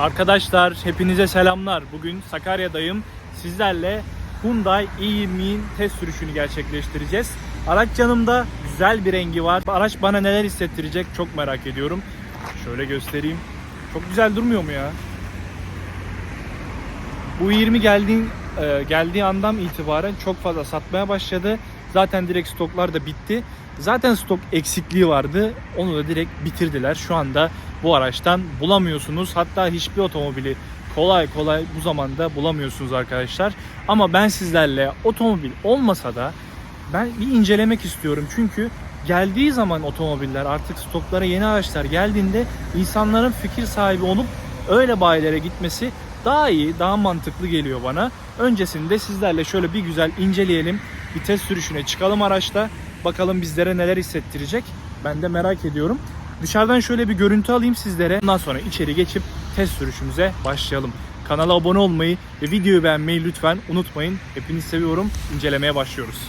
Arkadaşlar hepinize selamlar. Bugün Sakarya'dayım. Sizlerle Hyundai i20'nin test sürüşünü gerçekleştireceğiz. Araç yanımda güzel bir rengi var. Araç bana neler hissettirecek çok merak ediyorum. Şöyle göstereyim. Çok güzel durmuyor mu ya? Bu i20 geldiği, e, geldiği andan itibaren çok fazla satmaya başladı. Zaten direkt stoklar da bitti. Zaten stok eksikliği vardı. Onu da direkt bitirdiler. Şu anda bu araçtan bulamıyorsunuz. Hatta hiçbir otomobili kolay kolay bu zamanda bulamıyorsunuz arkadaşlar. Ama ben sizlerle otomobil olmasa da ben bir incelemek istiyorum. Çünkü geldiği zaman otomobiller artık stoklara yeni araçlar geldiğinde insanların fikir sahibi olup öyle bayilere gitmesi daha iyi, daha mantıklı geliyor bana. Öncesinde sizlerle şöyle bir güzel inceleyelim. Bir test sürüşüne çıkalım araçta. Bakalım bizlere neler hissettirecek. Ben de merak ediyorum. Dışarıdan şöyle bir görüntü alayım sizlere. Ondan sonra içeri geçip test sürüşümüze başlayalım. Kanala abone olmayı ve videoyu beğenmeyi lütfen unutmayın. Hepinizi seviyorum. İncelemeye başlıyoruz.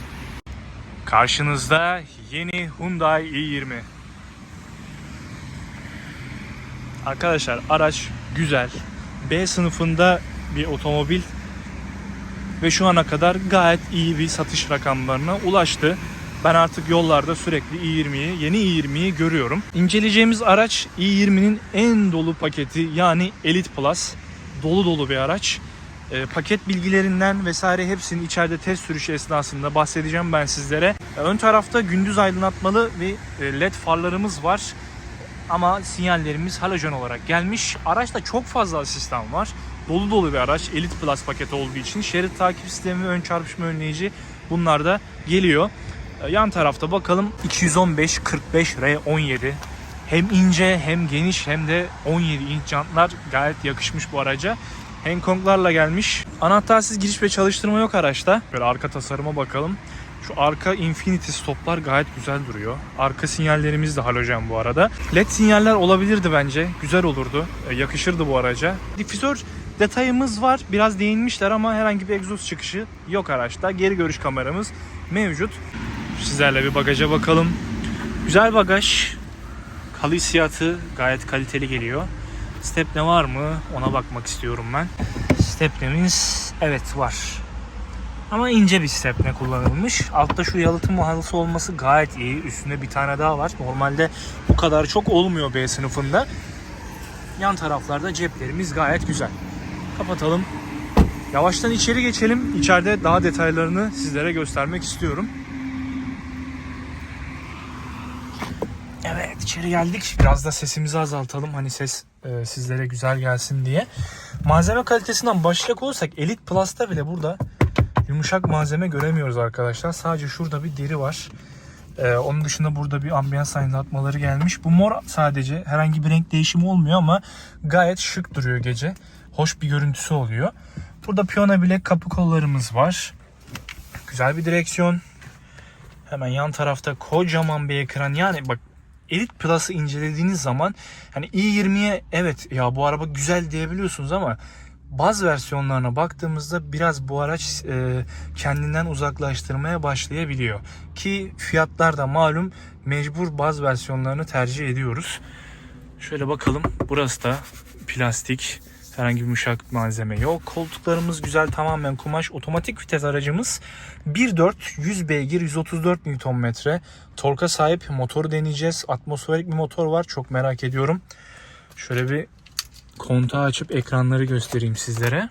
Karşınızda yeni Hyundai i20. Arkadaşlar araç güzel. B sınıfında bir otomobil ve şu ana kadar gayet iyi bir satış rakamlarına ulaştı. Ben artık yollarda sürekli i20'yi, yeni i20'yi görüyorum. İnceleyeceğimiz araç i20'nin en dolu paketi yani Elite Plus. Dolu dolu bir araç. E, paket bilgilerinden vesaire hepsini içeride test sürüşü esnasında bahsedeceğim ben sizlere. E, Ön tarafta gündüz aydınlatmalı ve e, led farlarımız var. Ama sinyallerimiz halojen olarak gelmiş. Araçta çok fazla asistan var. Dolu dolu bir araç. Elite Plus paketi olduğu için şerit takip sistemi, ön çarpışma önleyici bunlar da geliyor. Ee, Yan tarafta bakalım 215 45 R17 hem ince hem geniş hem de 17 inç jantlar gayet yakışmış bu araca. Hank Kong'larla gelmiş. Anahtarsız giriş ve çalıştırma yok araçta. Böyle arka tasarıma bakalım. Şu arka Infinity stoplar gayet güzel duruyor. Arka sinyallerimiz de halojen bu arada. LED sinyaller olabilirdi bence. Güzel olurdu. E, yakışırdı bu araca. Difüzör detayımız var. Biraz değinmişler ama herhangi bir egzoz çıkışı yok araçta. Geri görüş kameramız mevcut. Sizlerle bir bagaja bakalım. Güzel bagaj. Halı hissiyatı gayet kaliteli geliyor. Stepne var mı? Ona bakmak istiyorum ben. Stepnemiz evet var. Ama ince bir stepne kullanılmış. Altta şu yalıtım halısı olması gayet iyi. Üstünde bir tane daha var. Normalde bu kadar çok olmuyor B sınıfında. Yan taraflarda ceplerimiz gayet güzel. Kapatalım. Yavaştan içeri geçelim. İçeride daha detaylarını sizlere göstermek istiyorum. Evet içeri geldik. Biraz da sesimizi azaltalım. Hani ses e, sizlere güzel gelsin diye. Malzeme kalitesinden başlayacak olursak Elite Plus'ta bile burada yumuşak malzeme göremiyoruz arkadaşlar. Sadece şurada bir deri var. Ee, onun dışında burada bir ambiyans aydınlatmaları gelmiş. Bu mor sadece herhangi bir renk değişimi olmuyor ama gayet şık duruyor gece. Hoş bir görüntüsü oluyor. Burada piyano bilek kapı kollarımız var. Güzel bir direksiyon. Hemen yan tarafta kocaman bir ekran. Yani bak Elite Plus'ı incelediğiniz zaman hani i20'ye evet ya bu araba güzel diyebiliyorsunuz ama bazı versiyonlarına baktığımızda biraz bu araç e, kendinden uzaklaştırmaya başlayabiliyor. Ki fiyatlar da malum mecbur bazı versiyonlarını tercih ediyoruz. Şöyle bakalım. Burası da plastik. Herhangi bir yumuşak malzeme yok. Koltuklarımız güzel tamamen kumaş. Otomatik vites aracımız 1.4 100 beygir 134 Nm. Torka sahip motoru deneyeceğiz. Atmosferik bir motor var. Çok merak ediyorum. Şöyle bir kontağı açıp ekranları göstereyim sizlere.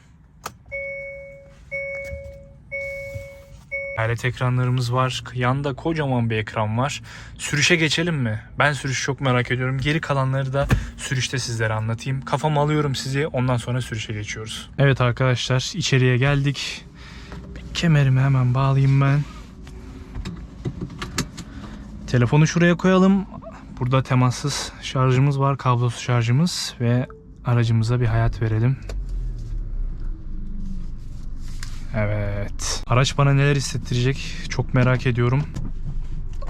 Hayalet ekranlarımız var. Yanda kocaman bir ekran var. Sürüşe geçelim mi? Ben sürüş çok merak ediyorum. Geri kalanları da sürüşte sizlere anlatayım. Kafamı alıyorum sizi. Ondan sonra sürüşe geçiyoruz. Evet arkadaşlar içeriye geldik. Bir kemerimi hemen bağlayayım ben. Telefonu şuraya koyalım. Burada temassız şarjımız var. Kablosuz şarjımız ve aracımıza bir hayat verelim. Evet. Araç bana neler hissettirecek çok merak ediyorum.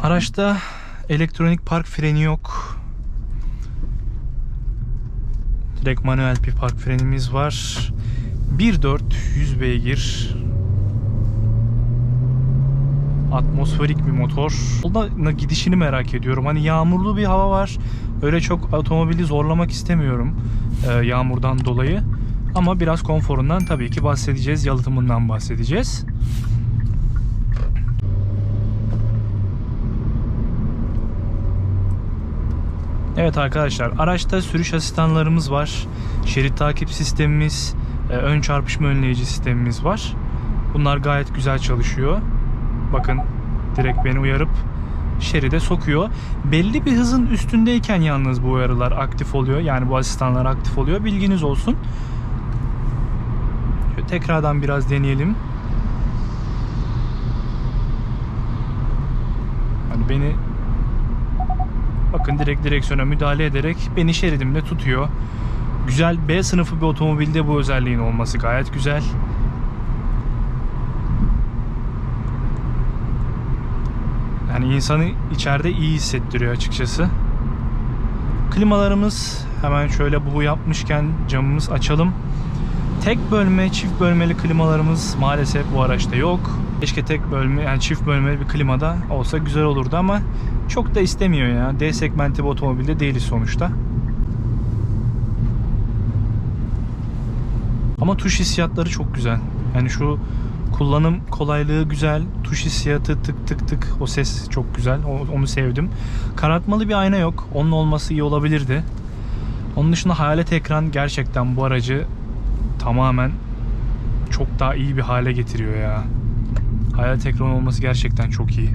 Araçta elektronik park freni yok. Direkt manuel bir park frenimiz var. 1.4 100 beygir. Atmosferik bir motor. Yolda gidişini merak ediyorum. Hani yağmurlu bir hava var. Öyle çok otomobili zorlamak istemiyorum e, yağmurdan dolayı. Ama biraz konforundan tabii ki bahsedeceğiz. Yalıtımından bahsedeceğiz. Evet arkadaşlar araçta sürüş asistanlarımız var. Şerit takip sistemimiz, e, ön çarpışma önleyici sistemimiz var. Bunlar gayet güzel çalışıyor. Bakın direkt beni uyarıp şeride sokuyor. Belli bir hızın üstündeyken yalnız bu uyarılar aktif oluyor. Yani bu asistanlar aktif oluyor. Bilginiz olsun. Tekrardan biraz deneyelim. Hani beni bakın direkt direksiyona müdahale ederek beni şeridimde tutuyor. Güzel B sınıfı bir otomobilde bu özelliğin olması gayet güzel. Yani insanı içeride iyi hissettiriyor açıkçası. Klimalarımız hemen şöyle bu yapmışken camımız açalım. Tek bölme, çift bölmeli klimalarımız maalesef bu araçta yok. Keşke tek bölme, yani çift bölmeli bir klimada olsa güzel olurdu ama çok da istemiyor ya. D segmenti bir otomobilde değiliz sonuçta. Ama tuş hissiyatları çok güzel. Yani şu kullanım kolaylığı güzel. Tuş hissiyatı tık tık tık. O ses çok güzel. Onu sevdim. Karartmalı bir ayna yok. Onun olması iyi olabilirdi. Onun dışında hayalet ekran gerçekten bu aracı tamamen çok daha iyi bir hale getiriyor ya. Hayalet ekran olması gerçekten çok iyi.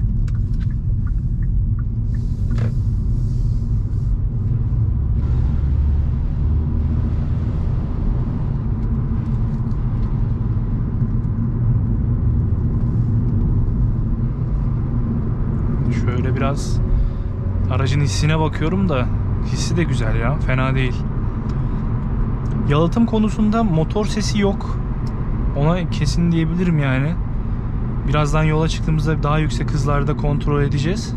Şöyle biraz aracın hissine bakıyorum da hissi de güzel ya. Fena değil. Yalıtım konusunda motor sesi yok. Ona kesin diyebilirim yani. Birazdan yola çıktığımızda daha yüksek hızlarda kontrol edeceğiz.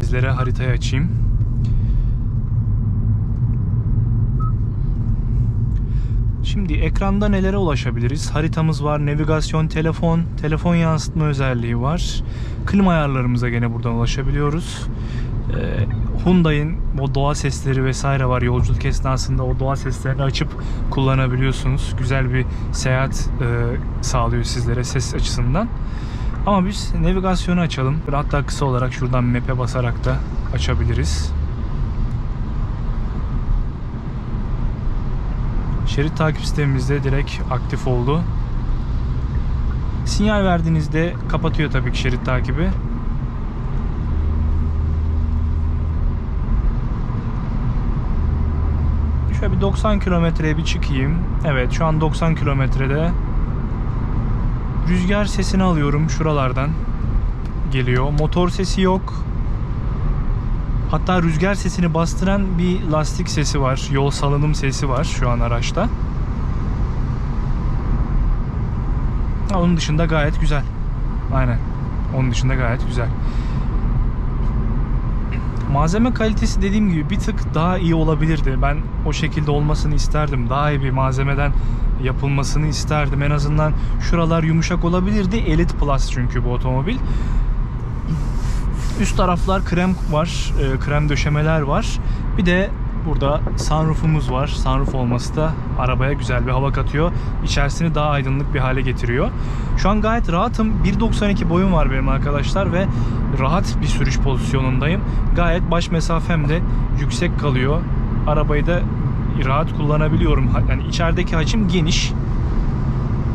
Sizlere haritayı açayım. Şimdi ekranda nelere ulaşabiliriz? Haritamız var, navigasyon, telefon, telefon yansıtma özelliği var. Klima ayarlarımıza gene buradan ulaşabiliyoruz. Ee, Hyundai'in o doğa sesleri vesaire var. Yolculuk esnasında o doğa seslerini açıp kullanabiliyorsunuz. Güzel bir seyahat e, sağlıyor sizlere ses açısından. Ama biz navigasyonu açalım. Hatta kısa olarak şuradan map'e basarak da açabiliriz. Şerit takip sistemimizde direkt aktif oldu. Sinyal verdiğinizde kapatıyor tabii ki şerit takibi. Şöyle bir 90 kilometreye bir çıkayım. Evet şu an 90 kilometrede. Rüzgar sesini alıyorum şuralardan. Geliyor. Motor sesi yok. Hatta rüzgar sesini bastıran bir lastik sesi var. Yol salınım sesi var şu an araçta. Onun dışında gayet güzel. Aynen. Onun dışında gayet güzel. Malzeme kalitesi dediğim gibi bir tık daha iyi olabilirdi. Ben o şekilde olmasını isterdim. Daha iyi bir malzemeden yapılmasını isterdim. En azından şuralar yumuşak olabilirdi. Elite Plus çünkü bu otomobil. Üst taraflar krem var. e, krem döşemeler var. Bir de burada sunroofumuz var. Sunroof olması da arabaya güzel bir hava katıyor. İçerisini daha aydınlık bir hale getiriyor. Şu an gayet rahatım. 1.92 boyum var benim arkadaşlar ve rahat bir sürüş pozisyonundayım. Gayet baş mesafem de yüksek kalıyor. Arabayı da rahat kullanabiliyorum. Yani içerideki hacim geniş.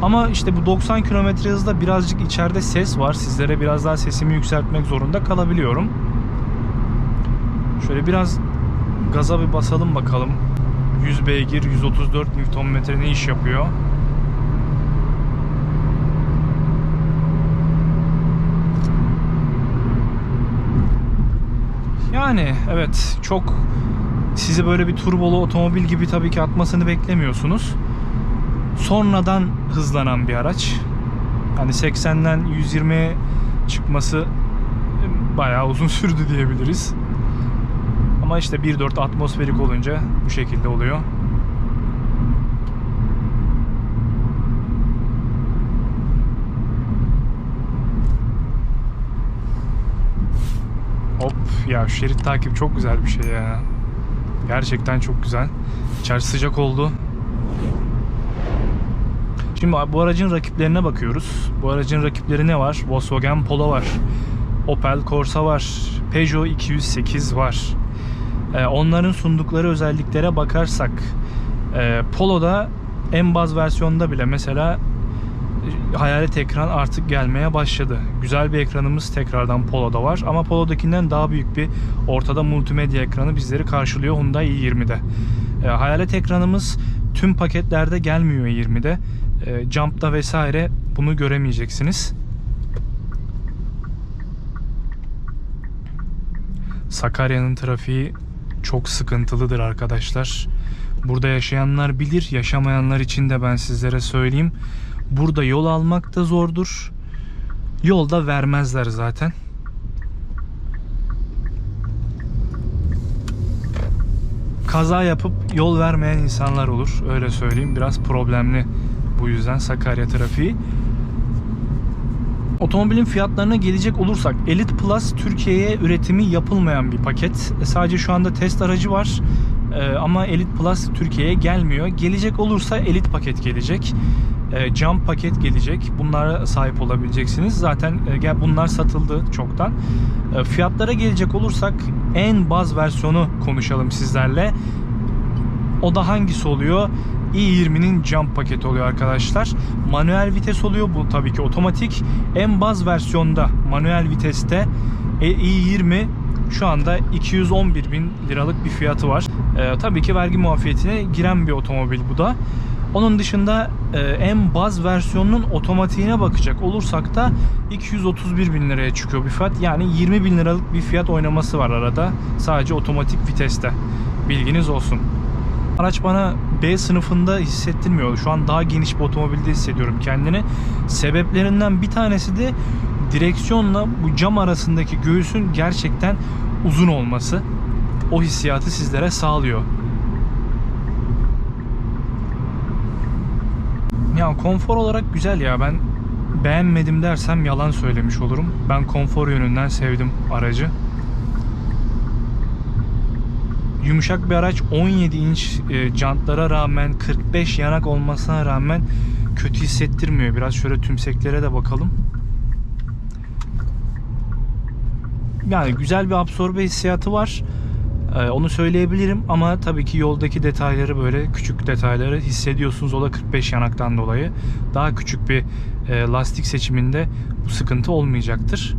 Ama işte bu 90 km hızda birazcık içeride ses var. Sizlere biraz daha sesimi yükseltmek zorunda kalabiliyorum. Şöyle biraz gaza bir basalım bakalım. 100 beygir, 134 Nm ne iş yapıyor? Yani evet çok sizi böyle bir turbolu otomobil gibi tabii ki atmasını beklemiyorsunuz sonradan hızlanan bir araç. Hani 80'den 120'ye çıkması bayağı uzun sürdü diyebiliriz. Ama işte 1.4 atmosferik olunca bu şekilde oluyor. Hop ya şerit takip çok güzel bir şey ya. Gerçekten çok güzel. İçerisi sıcak oldu. Şimdi bu aracın rakiplerine bakıyoruz. Bu aracın rakipleri ne var? Volkswagen Polo var. Opel Corsa var. Peugeot 208 var. Ee, onların sundukları özelliklere bakarsak e, Polo'da en baz versiyonda bile mesela e, hayalet ekran artık gelmeye başladı. Güzel bir ekranımız tekrardan Polo'da var ama Polo'dakinden daha büyük bir ortada multimedya ekranı bizleri karşılıyor Hyundai i20'de. E, hayalet ekranımız tüm paketlerde gelmiyor i20'de. E, Jump'ta vesaire bunu göremeyeceksiniz. Sakarya'nın trafiği çok sıkıntılıdır arkadaşlar. Burada yaşayanlar bilir, yaşamayanlar için de ben sizlere söyleyeyim. Burada yol almak da zordur. Yolda vermezler zaten. Kaza yapıp yol vermeyen insanlar olur. Öyle söyleyeyim. Biraz problemli bu yüzden Sakarya trafiği. Otomobilin fiyatlarına gelecek olursak Elite Plus Türkiye'ye üretimi yapılmayan bir paket. E, Sadece şu anda test aracı var. E, ama Elite Plus Türkiye'ye gelmiyor. Gelecek olursa Elite paket gelecek. E, Jump paket gelecek. Bunlara sahip olabileceksiniz. Zaten bunlar satıldı çoktan. Fiyatlara gelecek olursak en baz versiyonu konuşalım sizlerle. O da hangisi oluyor? İ20'nin jump paketi oluyor arkadaşlar. Manuel vites oluyor. Bu tabii ki otomatik. En baz versiyonda manuel viteste e, i20 şu anda 211 bin liralık bir fiyatı var. Ee, tabii ki vergi muafiyetine giren bir otomobil bu da. Onun dışında e, en baz versiyonunun otomatiğine bakacak olursak da 231 bin liraya çıkıyor bir fiyat. Yani 20 bin liralık bir fiyat oynaması var arada. Sadece otomatik viteste. Bilginiz olsun. Araç bana B sınıfında hissettirmiyor. Şu an daha geniş bir otomobilde hissediyorum kendini. Sebeplerinden bir tanesi de direksiyonla bu cam arasındaki göğüsün gerçekten uzun olması. O hissiyatı sizlere sağlıyor. Ya konfor olarak güzel ya ben beğenmedim dersem yalan söylemiş olurum. Ben konfor yönünden sevdim aracı. Yumuşak bir araç 17 inç e, jantlara rağmen 45 yanak olmasına rağmen kötü hissettirmiyor. Biraz şöyle tümseklere de bakalım. Yani güzel bir absorbe hissiyatı var. Ee, onu söyleyebilirim ama tabii ki yoldaki detayları böyle küçük detayları hissediyorsunuz. O da 45 yanaktan dolayı. Daha küçük bir e, lastik seçiminde bu sıkıntı olmayacaktır.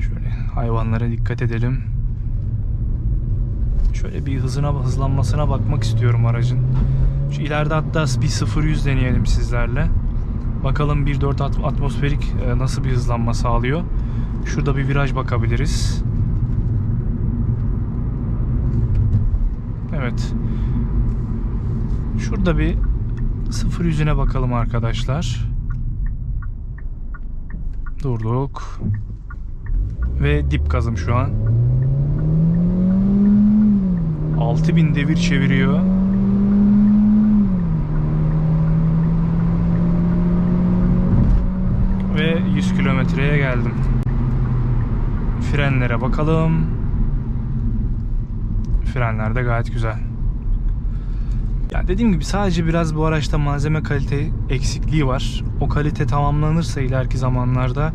Şöyle hayvanlara dikkat edelim. Şöyle bir hızına hızlanmasına bakmak istiyorum aracın. Şu ileride hatta bir 0-100 deneyelim sizlerle. Bakalım 1.4 at- atmosferik e, nasıl bir hızlanma sağlıyor. Şurada bir viraj bakabiliriz. Evet. Şurada bir 0 yüzüne bakalım arkadaşlar. Durduk. Ve dip gazım şu an. 6000 devir çeviriyor. Ve 100 kilometreye geldim. Frenlere bakalım. Frenler de gayet güzel. Ya dediğim gibi sadece biraz bu araçta malzeme kalite eksikliği var. O kalite tamamlanırsa ileriki zamanlarda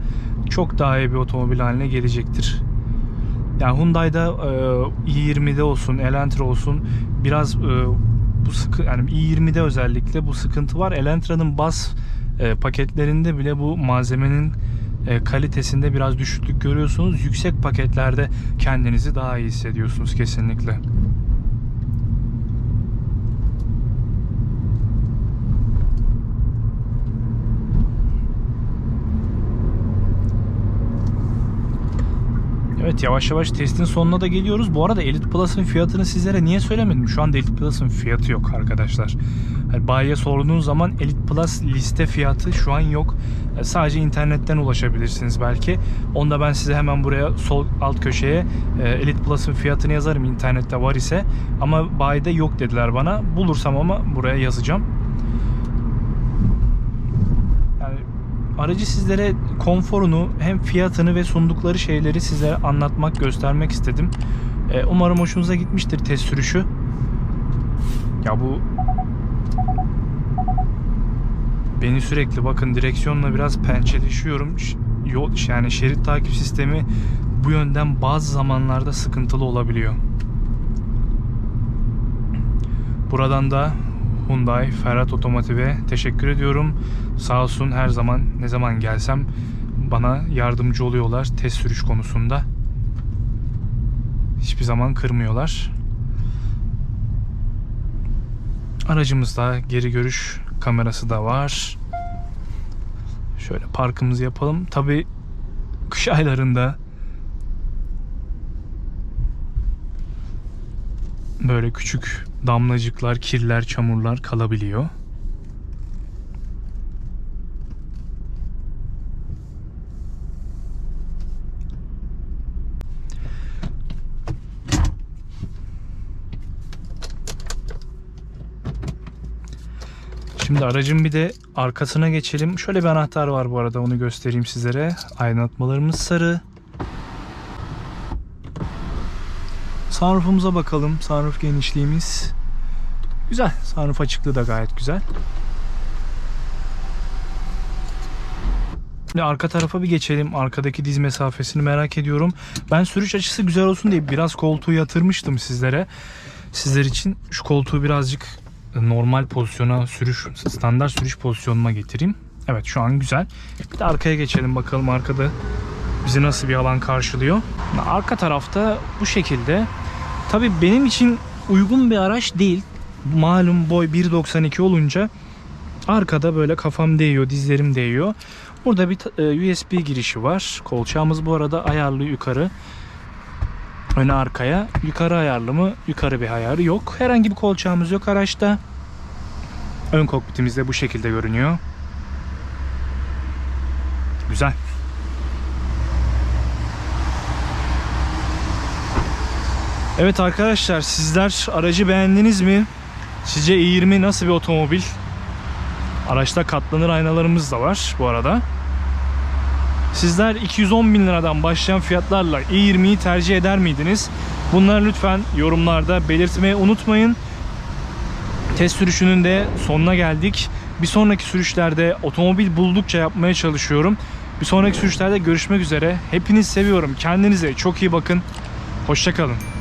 çok daha iyi bir otomobil haline gelecektir. Yani Hyundai'da e, i20'de olsun, Elantra olsun biraz e, bu sıkı yani i20'de özellikle bu sıkıntı var. Elantra'nın bas e, paketlerinde bile bu malzemenin e, kalitesinde biraz düşüklük görüyorsunuz. Yüksek paketlerde kendinizi daha iyi hissediyorsunuz kesinlikle. Evet yavaş yavaş testin sonuna da geliyoruz. Bu arada Elite Plus'ın fiyatını sizlere niye söylemedim? Şu anda Elite Plus'ın fiyatı yok arkadaşlar. Yani bayiye sorduğunuz zaman Elite Plus liste fiyatı şu an yok. E, Sadece internetten ulaşabilirsiniz belki. Onu da ben size hemen buraya sol alt köşeye e, Elite Plus'ın fiyatını yazarım internette var ise. Ama bayide yok dediler bana. Bulursam ama buraya yazacağım. Yani aracı sizlere konforunu hem fiyatını ve sundukları şeyleri size anlatmak, göstermek istedim. Ee, umarım hoşunuza gitmiştir test sürüşü. Ya bu beni sürekli bakın direksiyonla biraz pençeleşiyorum. Yol yani şerit takip sistemi bu yönden bazı zamanlarda sıkıntılı olabiliyor. Buradan da Hyundai Ferhat Otomotiv'e teşekkür ediyorum. Sağ olsun her zaman ne zaman gelsem bana yardımcı oluyorlar test sürüş konusunda. Hiçbir zaman kırmıyorlar. Aracımızda geri görüş kamerası da var. Şöyle parkımızı yapalım. Tabi kış aylarında böyle küçük damlacıklar, kirler, çamurlar kalabiliyor. Şimdi aracın bir de arkasına geçelim. Şöyle bir anahtar var bu arada onu göstereyim sizlere. Aydınlatmalarımız sarı. Sunroof'umuza bakalım. Sunroof genişliğimiz güzel. Sunroof açıklığı da gayet güzel. Şimdi arka tarafa bir geçelim. Arkadaki diz mesafesini merak ediyorum. Ben sürüş açısı güzel olsun diye biraz koltuğu yatırmıştım sizlere. Sizler için şu koltuğu birazcık normal pozisyona sürüş standart sürüş pozisyonuma getireyim. Evet şu an güzel. Bir de arkaya geçelim bakalım arkada bizi nasıl bir alan karşılıyor. Arka tarafta bu şekilde. Tabii benim için uygun bir araç değil. Malum boy 1.92 olunca arkada böyle kafam değiyor, dizlerim değiyor. Burada bir e, USB girişi var. Kolçağımız bu arada ayarlı yukarı. Öne arkaya. Yukarı ayarlı mı? Yukarı bir ayarı yok. Herhangi bir kolçağımız yok araçta. Ön kokpitimiz de bu şekilde görünüyor. Güzel. Evet arkadaşlar sizler aracı beğendiniz mi? Sizce i20 nasıl bir otomobil? Araçta katlanır aynalarımız da var bu arada. Sizler 210 bin liradan başlayan fiyatlarla i20'yi tercih eder miydiniz? Bunları lütfen yorumlarda belirtmeyi unutmayın. Test sürüşünün de sonuna geldik. Bir sonraki sürüşlerde otomobil buldukça yapmaya çalışıyorum. Bir sonraki sürüşlerde görüşmek üzere. Hepinizi seviyorum. Kendinize çok iyi bakın. Hoşçakalın.